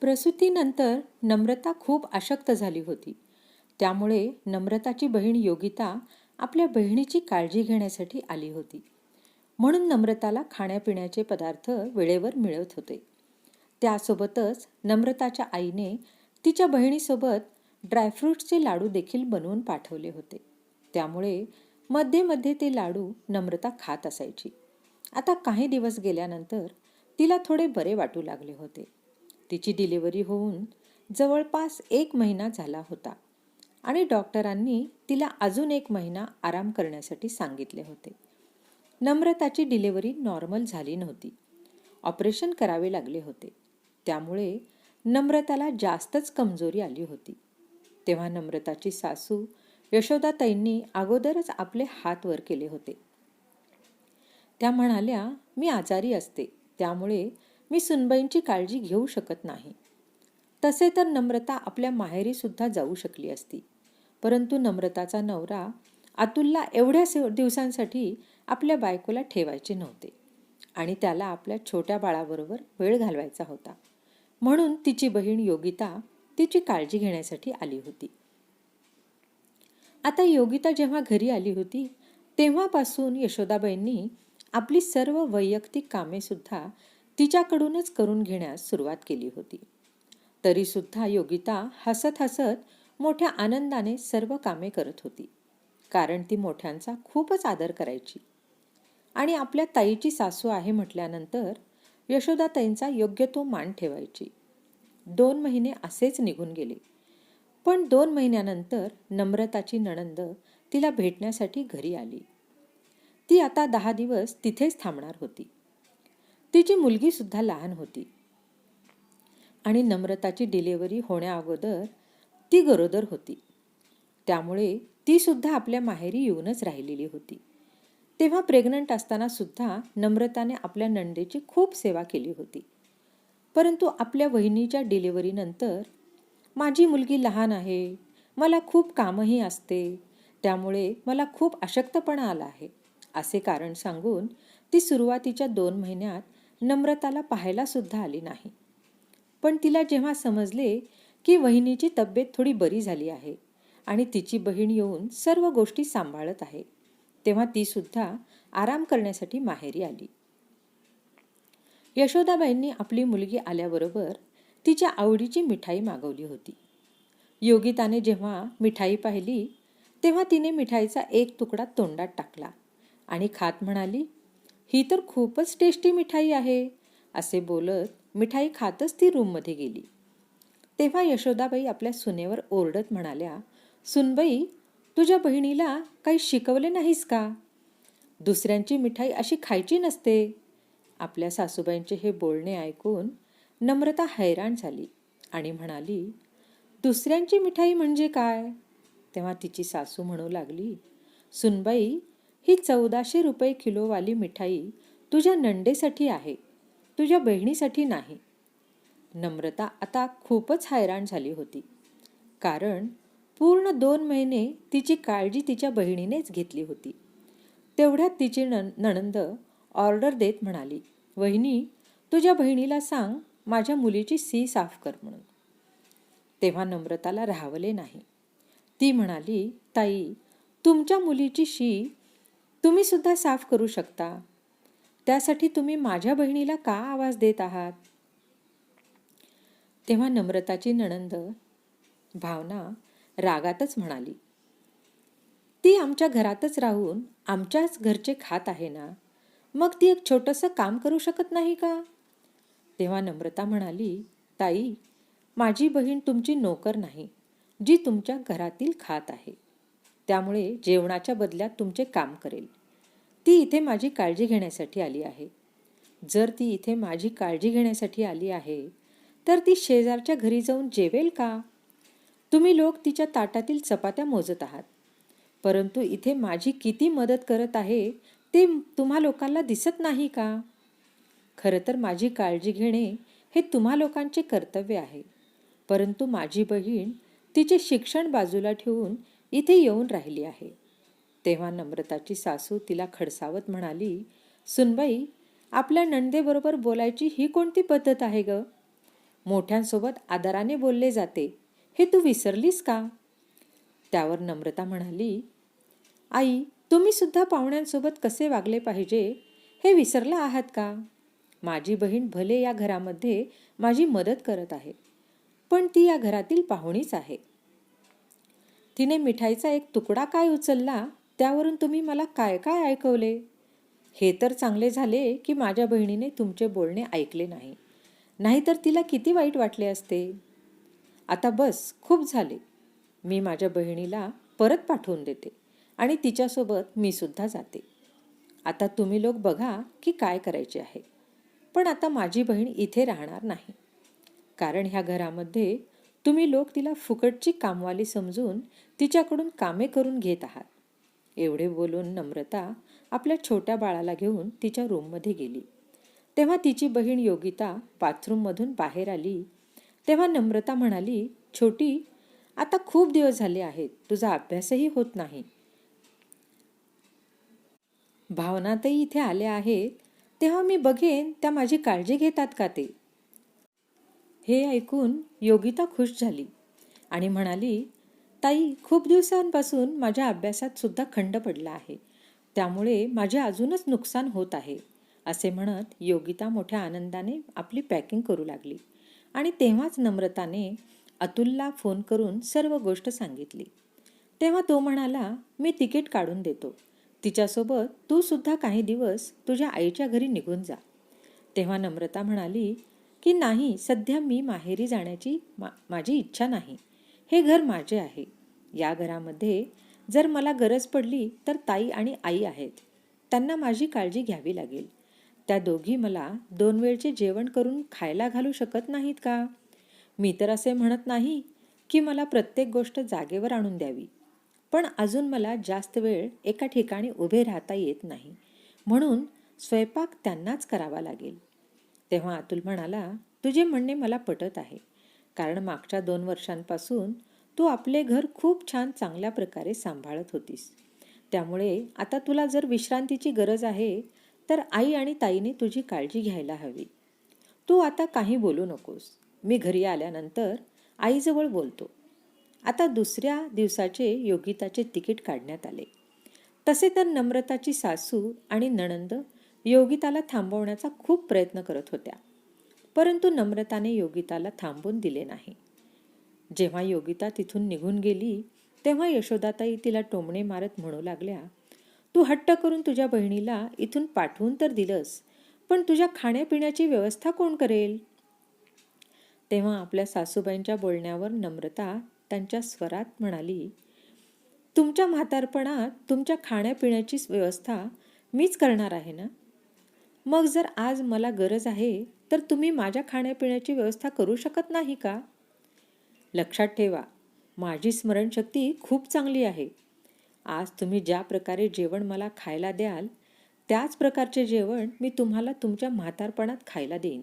प्रसूतीनंतर नम्रता खूप अशक्त झाली होती. त्यामुळे नम्रताची बहीण योगिता आपल्या बहिणीची काळजी घेण्यासाठी आली होती. म्हणून नम्रताला खाण्यापिण्याचे पदार्थ वेळेवर मिळत होते. त्यासोबतच नम्रताच्या आईने तिच्या बहिणीसोबत ड्रायफ्रूट्सचे लाडू देखील बनवून पाठवले होते. त्यामुळे मध्ये मध्ये ते लाडू नम्रता खात असायची. आता काही दिवस गेल्यानंतर तिला थोडे बरे वाटू लागले होते. तिची डिलिव्हरी होऊन जवळपास एक महिना झाला होता आणि डॉक्टरांनी तिला अजून एक महिना आराम करण्यासाठी सांगितले होते. नम्रताची डिलिव्हरी नॉर्मल झाली नव्हती. ऑपरेशन करावे लागले होते. त्यामुळे नम्रताला जास्तच कमजोरी आली होती. तेव्हा नम्रताची सासू यशोदाताईंनी अगोदरच आपले हात वर केले होते. त्या म्हणाल्या मी आजारी असते. त्यामुळे मी सुनबाईंची काळजी घेऊ शकत नाही. तसे तर नम्रता आपल्या माहेरी सुद्धा जाऊ शकली असती. परंतु नम्रताचा नवरा अतुलला एवढ्या दिवसांसाठी आपल्या बायकोला ठेवायचे नव्हते आणि त्याला आपल्या छोट्या बाळाबरोबर वेळ घालवायचा होता. म्हणून तिची बहीण योगिता तिची काळजी घेण्यासाठी आली होती. आता योगिता जेव्हा घरी आली होती तेव्हापासून यशोदाबाईंनी आपली सर्व वैयक्तिक कामे सुद्धा तिच्याकडूनच करून घेण्यास सुरुवात केली होती. तरीसुद्धा योगिता हसत हसत मोठ्या आनंदाने सर्व कामे करत होती कारण ती मोठ्यांचा खूपच आदर करायची. आणि आपल्या ताईची सासू आहे म्हटल्यानंतर यशोदाताईंचा योग्य तो मान ठेवायची. दोन महिने असेच निघून गेले. पण दोन महिन्यानंतर नम्रताची नणंद तिला भेटण्यासाठी घरी आली. ती आता दहा दिवस तिथेच थांबणार होती. तिची मुलगीसुद्धा लहान होती. आणि नम्रताची डिलेवरी होण्याअगोदर ती गरोदर होती. त्यामुळे तीसुद्धा आपल्या माहेरी येऊनच राहिलेली होती. तेव्हा प्रेग्नंट असताना सुद्धा नम्रताने आपल्या नंदेची खूप सेवा केली होती. परंतु आपल्या वहिनीच्या डिलिव्हरीनंतर माझी मुलगी लहान आहे मला खूप कामही असते त्यामुळे मला खूप अशक्तपणा आला आहे असे कारण सांगून ती सुरुवातीच्या दोन महिन्यात नम्रताला पाहायला सुद्धा आली नाही. पण तिला जेव्हा समजले की वहिनीची तब्येत थोडी बरी झाली आहे आणि तिची बहीण येऊन सर्व गोष्टी सांभाळत आहे तेव्हा ती सुद्धा आराम करण्यासाठी माहेरी आली. यशोदाबाईंनी आपली मुलगी आल्याबरोबर तिच्या आवडीची मिठाई मागवली होती. योगिताने जेव्हा मिठाई पाहिली तेव्हा तिने मिठाईचा एक तुकडा तोंडात टाकला आणि खात म्हणाली ही तर खूपच टेस्टी मिठाई आहे असे बोलत मिठाई खातच ती रूममध्ये गेली. तेव्हा यशोदाबाई आपल्या सुनेवर ओरडत म्हणाल्या सुनबाई तुझ्या बहिणीला काही शिकवले नाहीस का? दुसऱ्यांची मिठाई अशी खायची नसते. आपल्या सासूबाईंचे हे बोलणे ऐकून नम्रता हैराण झाली आणि म्हणाली दुसऱ्यांची मिठाई म्हणजे काय? तेव्हा तिची सासू म्हणू लागली सुनबाई ही चौदाशे रुपये किलोवाली मिठाई तुझ्या नंडेसाठी आहे तुझ्या बहिणीसाठी नाही. नम्रता आता खूपच हैराण झाली होती. कारण पूर्ण दोन महिने तिची काळजी तिच्या बहिणीनेच घेतली होती. तेवढ्यात तिची नणंद ऑर्डर देत म्हणाली वहिनी तुझ्या बहिणीला सांग माझ्या मुलीची सी साफ कर म्हणून. तेव्हा नम्रताला राहावले नाही. ती म्हणाली ताई तुमच्या मुलीची शी तुम्ही सुद्धा साफ करू शकता. त्यासाठी तुम्ही माझ्या बहिणीला का आवाज देत आहात? तेव्हा नम्रताची नणंद भावना रागातच म्हणाली. ती आमच्या घरातच राहून आमच्याच घरचे खात आहे ना? मग ती एक छोटंसं काम करू शकत नाही का? तेव्हा नम्रता म्हणाली ताई माझी बहीण तुमची नोकर नाही जी तुमच्या घरातील खात आहे. त्यामुळे जेवणाच्या बदल्यात तुमचे काम करेल. ती इथे माझी काळजी घेण्यासाठी आली आहे. जर ती इथे माझी काळजी घेण्यासाठी आली आहे तर ती शेजारच्या घरी जाऊन जेवेल का? तुम्ही लोक तिच्या ताटातील चपात्या मोजत आहात. परंतु इथे माझी किती मदत करत आहे ते तुम्हा लोकांना दिसत नाही का? खरं तर माझी काळजी घेणे हे तुम्हा लोकांचे कर्तव्य आहे. परंतु माझी बहीण तिचे शिक्षण बाजूला ठेवून इथे येऊन राहिली आहे. तेव्हा नम्रताची सासू तिला खडसावत म्हणाली सुनबाई आपल्या नणदेबरोबर बोलायची ही कोणती पद्धत आहे ग? मोठ्यांसोबत आदराने बोलले जाते. हे तू विसरलीस का? त्यावर नम्रता म्हणाली आई तुम्ही सुद्धा पाहुण्यांसोबत कसे वागले पाहिजे? हे विसरला आहात का? माझी बहीण भले या घरामध्ये माझी मदत करत आहे पण ती या घरातील पाहुणीच आहे. तिने मिठाईचा एक तुकडा काय उचलला त्यावरून तुम्ही मला काय काय ऐकवले? हे तर चांगले झाले की माझ्या बहिणीने तुमचे बोलणे ऐकले नाही. नाहीतर तिला किती वाईट वाटले असते? आता बस खूप झाले. मी माझ्या बहिणीला परत पाठवून देते आणि तिच्यासोबत मी सुद्धा जाते. आता तुम्ही लोक बघा की काय करायचे आहे. पण आता माझी बहीण इथे राहणार नाही. कारण ह्या घरामध्ये तुम्ही लोक तिला फुकटची कामवाली समजून तिच्याकडून कामे करून घेत आहात. एवढे बोलून नम्रता आपल्या छोट्या बाळाला घेऊन तिच्या रूममध्ये गेली. तेव्हा तिची बहीण योगिता बाथरूममधून बाहेर आली. तेव्हा नम्रता म्हणाली छोटी आता खूप दिवस झाले आहेत. तुझा अभ्यासही होत नाही. भावनातही इथे आल्या आहेत. तेव्हा मी बघेन त्या माझी काळजी घेतात का ते? हे ऐकून योगिता खुश झाली आणि म्हणाली ताई खूप दिवसांपासून माझ्या अभ्यासात सुद्धा खंड पडला आहे. त्यामुळे माझे अजूनच नुकसान होत आहे असे म्हणत योगिता मोठ्या आनंदाने आपली पॅकिंग करू लागली आणि तेव्हाच नम्रताने अतुलला फोन करून सर्व गोष्ट सांगितली. तेव्हा तो म्हणाला मी तिकीट काढून देतो. तिच्यासोबत तू सुद्धा काही दिवस तुझ्या आईच्या घरी निघून जा. तेव्हा नम्रता म्हणाली की नाही सध्या मी माहेरी जाण्याची मा माझी इच्छा नाही. हे घर माझे आहे. या घरामध्ये जर मला गरज पडली तर ताई आणि आई आहेत. त्यांना माझी काळजी घ्यावी लागेल. त्या दोघी मला दोन वेळचे जेवण करून खायला घालू शकत नाहीत का? मी तर असे म्हणत नाही की मला प्रत्येक गोष्ट जागेवर आणून द्यावी. पण अजून मला जास्त वेळ एका ठिकाणी उभे राहता येत नाही. म्हणून स्वयंपाक त्यांनाच करावा लागेल. तेव्हा अतुल म्हणाला तुझे म्हणणे मला पटत आहे. कारण मागच्या दोन वर्षांपासून तू आपले घर खूप छान चांगल्या प्रकारे सांभाळत होतीस. त्यामुळे आता तुला जर विश्रांतीची गरज आहे तर आई आणि ताईने तुझी काळजी घ्यायला हवी. तू आता काही बोलू नकोस. मी घरी आल्यानंतर आईजवळ बोलतो. आता दुसऱ्या दिवसाचे योगिताचे तिकीट काढण्यात आले. तसे तर नम्रताची सासू आणि नणंद योगिताला थांबवण्याचा खूप प्रयत्न करत होत्या. परंतु नम्रताने योगिताला थांबून दिले नाही. जेव्हा योगिता तिथून निघून गेली तेव्हा यशोदाताई तिला टोमणे मारत म्हणू लागल्या तू हट्ट करून तुझ्या बहिणीला इथून पाठवून तर दिलंस पण तुझ्या खाण्यापिण्याची व्यवस्था कोण करेल? तेव्हा आपल्या सासूबाईंच्या बोलण्यावर नम्रता त्यांच्या स्वरात म्हणाली तुमच्या म्हातारपणात तुमच्या खाण्यापिण्याची व्यवस्था मीच करणार आहे ना? मग जर आज मला गरज आहे तर तुम्ही माझ्या खाण्यापिण्याची व्यवस्था करू शकत नाही का? लक्षात ठेवा माझी स्मरणशक्ती खूप चांगली आहे. आज तुम्ही ज्या प्रकारे जेवण मला खायला द्याल त्याच प्रकारचे जेवण मी तुम्हाला तुमच्या म्हातारपणात खायला देईन.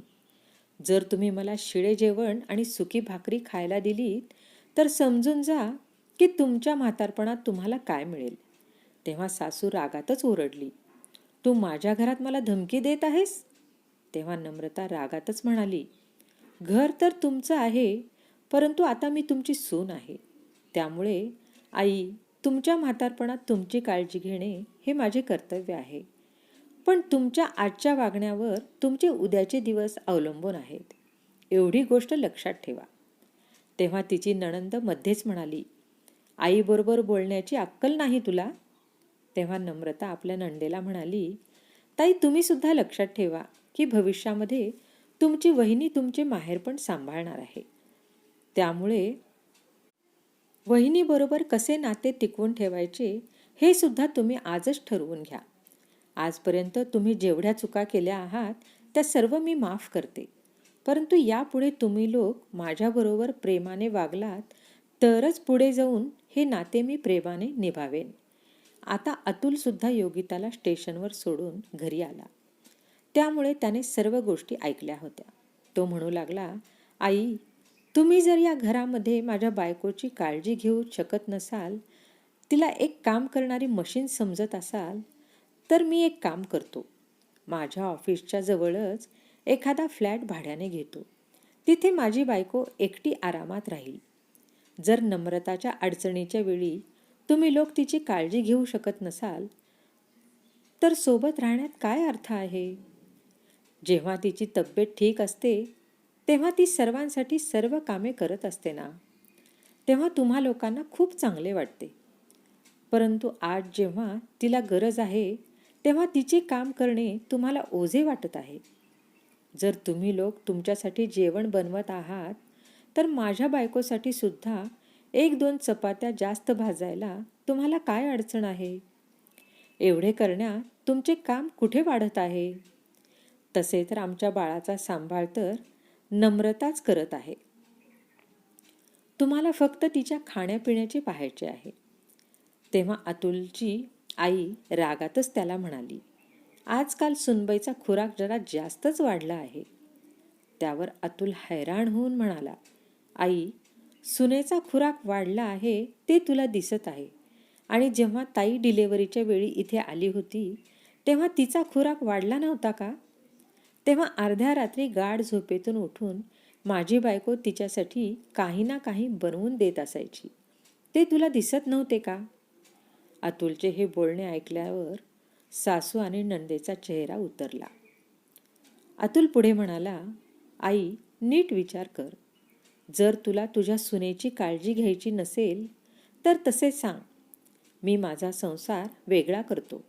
जर तुम्ही मला शिळे जेवण आणि सुकी भाकरी खायला दिलीत तर समजून जा की तुमच्या म्हातारपणात तुम्हाला काय मिळेल. तेव्हा सासू रागातच ओरडली. तू माझ्या घरात मला धमकी देत आहेस? तेव्हा नम्रता रागातच म्हणाली. घर तर तुमचं आहे परंतु आता मी तुमची सून आहे. त्यामुळे आई तुमच्या म्हातारपणात तुमची काळजी घेणे हे माझे कर्तव्य आहे. पण तुमच्या आजच्या वागण्यावर तुमचे उद्याचे दिवस अवलंबून आहेत. एवढी गोष्ट लक्षात ठेवा. तेव्हा तिची नणंद मध्येच म्हणाली आईबरोबर बोलण्याची अक्कल नाही तुला? तेव्हा नम्रता आपल्या नंदेला म्हणाली ताई तुम्हीसुद्धा लक्षात ठेवा की भविष्यामध्ये तुमची वहिनी तुमचे माहेरपण सांभाळणार आहे. त्यामुळे वहिनीबरोबर कसे नाते टिकवून ठेवायचे हे सुद्धा तुम्ही आजच ठरवून घ्या. आजपर्यंत तुम्ही जेवढ्या चुका केल्या आहात त्या सर्व मी माफ करते. परंतु यापुढे तुम्ही लोक माझ्याबरोबर प्रेमाने वागलात तरच पुढे जाऊन हे नाते मी प्रेमाने निभावेन. आता अतुलसुद्धा योगिताला स्टेशनवर सोडून घरी आला. त्यामुळे त्याने सर्व गोष्टी ऐकल्या होत्या. तो म्हणू लागला आई तुम्ही जर या घरामध्ये माझ्या बायकोची काळजी घेऊ शकत नसाल तिला एक काम करणारी मशीन समजत असाल तर मी एक काम करतो. माझ्या ऑफिसच्या जवळच एखादा फ्लॅट भाड्याने घेतो. तिथे माझी बायको एकटी आरामात राहील. जर नम्रताच्या अडचणीच्या वेळी तुम्ही लोक तिची काळजी घेऊ शकत नसाल तर सोबत राहण्यात काय अर्थ आहे? जेव्हा तिची तब्येत ठीक असते तेव्हा ती सर्वांसाठी सर्व कामे करत असते ना. तेव्हा तुम्हा लोकांना खूप चांगले वाटते. परंतु आज जेव्हा तिला गरज आहे तेव्हा तिचे काम करणे तुम्हाला ओझे वाटत आहे. जर तुम्ही लोक तुमच्यासाठी जेवण बनवत आहात तर माझ्या बायकोसाठी सुद्धा एक दोन चपात्या जास्त भाजायला तुम्हाला काय अडचण आहे? एवढे करण्यात तुमचे काम कुठे वाढत आहे? तसे तर आमच्या बाळाचा सांभाळ तर नम्रताच करत आहे. तुम्हाला फक्त तिच्या खाण्यापिण्याचे पाहायचे आहे. तेव्हा अतुलची आई रागातच त्याला म्हणाली आजकाल सुनबाईचा खुराक जरा जास्तच वाढला आहे. त्यावर अतुल हैराण होऊन म्हणाला आई सुनेचा खुराक वाढला आहे ते तुला दिसत आहे. आणि जेव्हा ताई डिलेवरीच्या वेळी इथे आली होती तेव्हा तिचा खुराक वाढला नव्हता का? तेव्हा अर्ध्या रात्री गाढ झोपेतून उठून माझी बायको तिच्यासाठी काही ना काही बनवून देत असायची. ते तुला दिसत नव्हते का? अतुलचे हे बोलणे ऐकल्यावर सासू आणि नंदेचा चेहरा उतरला. अतुल पुढे म्हणाला आई नीट विचार कर. जर तुला तुझ्या सुनेची काळजी घ्यायची नसेल तर तसे सांग. मी माझा संसार वेगळा करतो.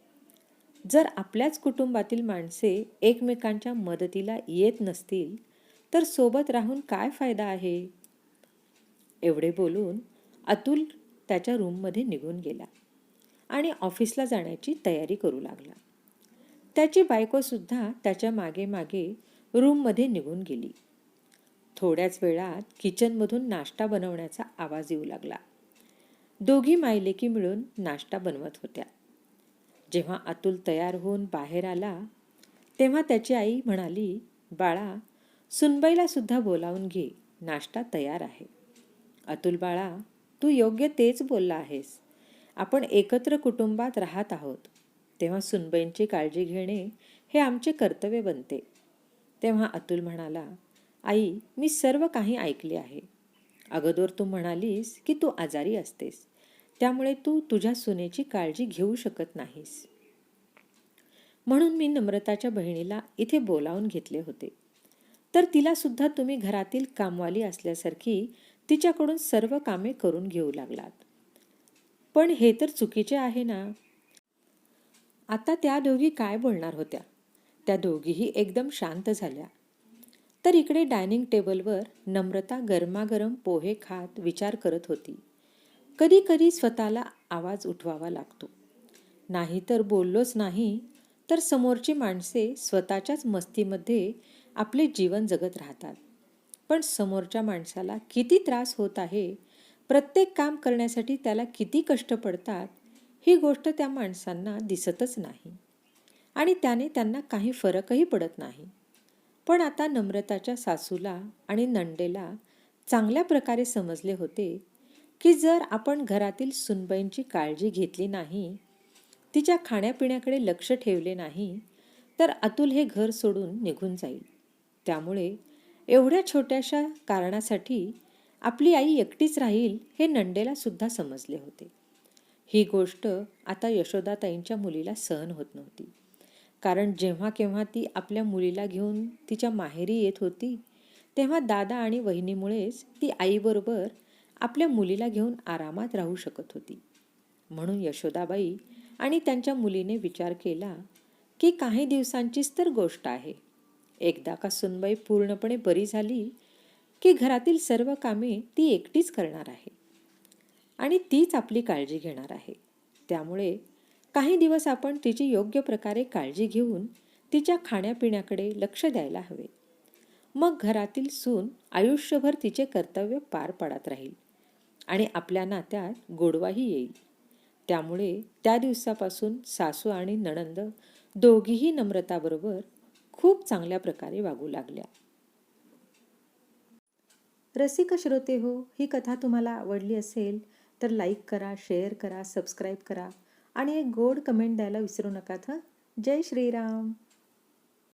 जर आपल्याच कुटुंबातील माणसे एकमेकांच्या मदतीला येत नसतील तर सोबत राहून काय फायदा आहे? एवढे बोलून अतुल त्याच्या रूममध्ये निघून गेला आणि ऑफिसला जाण्याची तयारी करू लागला. त्याची बायकोसुद्धा त्याच्यामागे मागे रूममध्ये निघून गेली. थोड्याच वेळात किचनमधून नाश्ता बनवण्याचा आवाज येऊ लागला. दोघी मायलेकी मिळून नाश्ता बनवत होत्या. जेव्हा अतुल तयार होऊन बाहेर आला तेव्हा त्याची आई म्हणाली बाळा सुनबाईला सुद्धा बोलावून घे नाश्ता तयार आहे. अतुल बाळा तू योग्य तेच बोलला आहेस. आपण एकत्र कुटुंबात राहत आहोत. तेव्हा सुनबाईंची काळजी घेणे हे आमचे कर्तव्य बनते. तेव्हा अतुल म्हणाला आई मी सर्व काही ऐकले आहे. अगोदर तू म्हणालीस की तू आजारी असतेस. त्यामुळे तू तुझ्या सुनेची काळजी घेऊ शकत नाहीस. म्हणून मी नम्रताच्या बहिणीला इथे बोलावून घेतले होते. तर तिला सुद्धा तुम्ही घरातील कामवाली असल्यासारखी तिच्याकडून सर्व कामे करून घेऊ लागलात. पण हे तर चुकीचे आहे ना? आता त्या दोघी काय बोलणार होत्या? त्या दोघीही एकदम शांत झाल्या. तर इकडे डायनिंग टेबलवर नम्रता गरमागरम पोहे खात विचार करत होती. कधी कधी स्वतःला आवाज उठवावा लागतो. नाही तर बोललोच नाही तर समोरची माणसे स्वतःच्याच मस्तीमध्ये आपले जीवन जगत राहतात. पण समोरच्या माणसाला किती त्रास होत आहे प्रत्येक काम करण्यासाठी त्याला किती कष्ट पडतात ही गोष्ट त्या माणसांना दिसतच नाही. आणि त्याने त्यांना काही फरकही पडत नाही. पण आता नम्रताच्या सासूला आणि नंडेला चांगल्या प्रकारे समजले होते की जर आपण घरातील सुनबाईंची काळजी घेतली नाही तिच्या खाण्यापिण्याकडे लक्ष ठेवले नाही तर अतुल हे घर सोडून निघून जाईल. त्यामुळे एवढ्या छोट्याशा कारणासाठी आपली आई एकटीच राहील हे नंडेला सुद्धा समजले होते. ही गोष्ट आता यशोदाताईंच्या मुलीला सहन होत नव्हती. कारण जेव्हा केव्हा ती आपल्या मुलीला घेऊन तिच्या माहेरी येत होती तेव्हा दादा आणि वहिनीमुळेच ती आईबरोबर आपल्या मुलीला घेऊन आरामात राहू शकत होती. म्हणून यशोदाबाई आणि त्यांच्या मुलीने विचार केला की काही दिवसांचीच तर गोष्ट आहे. एकदा का सुनबाई पूर्णपणे बरी झाली की घरातील सर्व कामे ती एकटीच करणार आहे. आणि तीच आपली काळजी घेणार आहे. त्यामुळे काही दिवस आपण तिची योग्य प्रकारे काळजी घेऊन तिच्या खाण्यापिण्याकडे लक्ष द्यायला हवे. मग घरातील सून आयुष्यभर तिचे कर्तव्य पार पाडत राहील. आणि आपल्या नात्यात गोडवाही येईल. त्यामुळे त्या दिवसापासून सासू आणि नणंद दोघीही नम्रताबरोबर खूप चांगल्या प्रकारे वागू लागल्या. रसिक श्रोते हो ही कथा तुम्हाला आवडली असेल तर लाईक करा शेअर करा सबस्क्राईब करा आणि एक गोड कमेंट द्यायला विसरू नका हं जय श्रीराम.